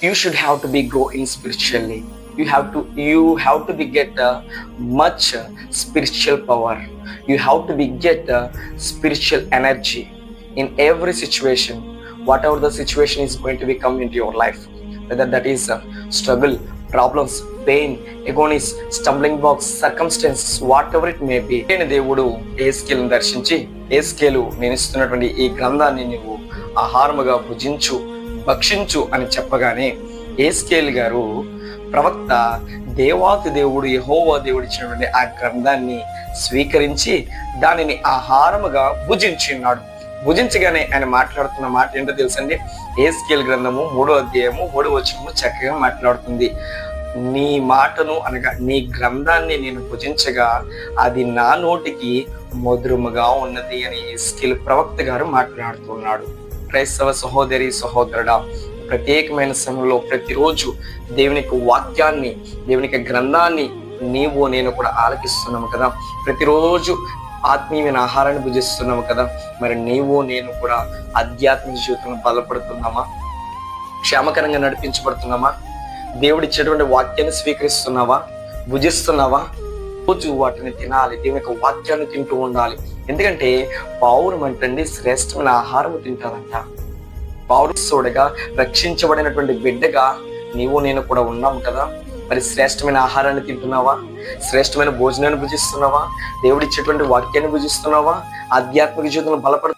you should have to be grow in spiritually you have to you have to be get uh, much uh, spiritual power you have to be get uh, spiritual energy in every situation whatever the situation is going to be come into your life whether that is uh, struggle problems pain agonies stumbling blocks circumstances whatever it may be నేను దేవుడు ఏ స్కేల్ని దర్శించి ఏ scale నేను ఇస్తున్నటువంటి ఈ గ్రంథాన్ని నువ్వు ఆహారముగా భుజించు భక్షించు అని చెప్పగానే ఏస్కేల్ గారు ప్రవక్త దేవాతి దేవుడు యహోవా దేవుడు ఇచ్చినటువంటి ఆ గ్రంథాన్ని స్వీకరించి దానిని ఆహారముగా భుజించిన్నాడు భుజించగానే ఆయన మాట్లాడుతున్న మాట ఏంటో తెలుసండి? ఏస్కేల్ గ్రంథము మూడో అధ్యాయము మూడో వచనము చక్కగా మాట్లాడుతుంది. నీ మాటను అనగా నీ గ్రంథాన్ని నేను భుజించగా అది నా నోటికి మధురముగా ఉన్నది అని స్కిల్ ప్రవక్త గారు మాట్లాడుతున్నాడు. క్రైస్తవ సహోదరి సహోదరుడా ప్రత్యేకమైన సమయంలో ప్రతిరోజు దేవునికి వాక్యాన్ని దేవునికి గ్రంథాన్ని నీవు నేను కూడా ఆలకిస్తున్నాము కదా. ప్రతిరోజు ఆత్మీయమైన ఆహారాన్ని భుజిస్తున్నాము కదా. మరి నీవు నేను కూడా ఆధ్యాత్మిక జీవితంలో బలపడుతున్నామా? క్షేమకరంగా నడిపించబడుతున్నామా? దేవుడు ఇచ్చేటువంటి వాక్యాన్ని స్వీకరిస్తున్నావా? భుజిస్తున్నావా? రోజు వాటిని తినాలి దేవుని యొక్క వాక్యాన్ని తింటూ ఉండాలి. ఎందుకంటే పావురం అంటండి శ్రేష్టమైన ఆహారం తింటారంట. పౌరస్తుడుగా రక్షించబడినటువంటి బిడ్డగా నీవు నేను కూడా ఉన్నాము కదా. మరి శ్రేష్టమైన ఆహారాన్ని తింటున్నావా? శ్రేష్టమైన భోజనాన్ని భుజిస్తున్నావా? దేవుడిచ్చేటువంటి వాక్యాన్ని భుజిస్తున్నావా? ఆధ్యాత్మిక జీవితంలో బలపడు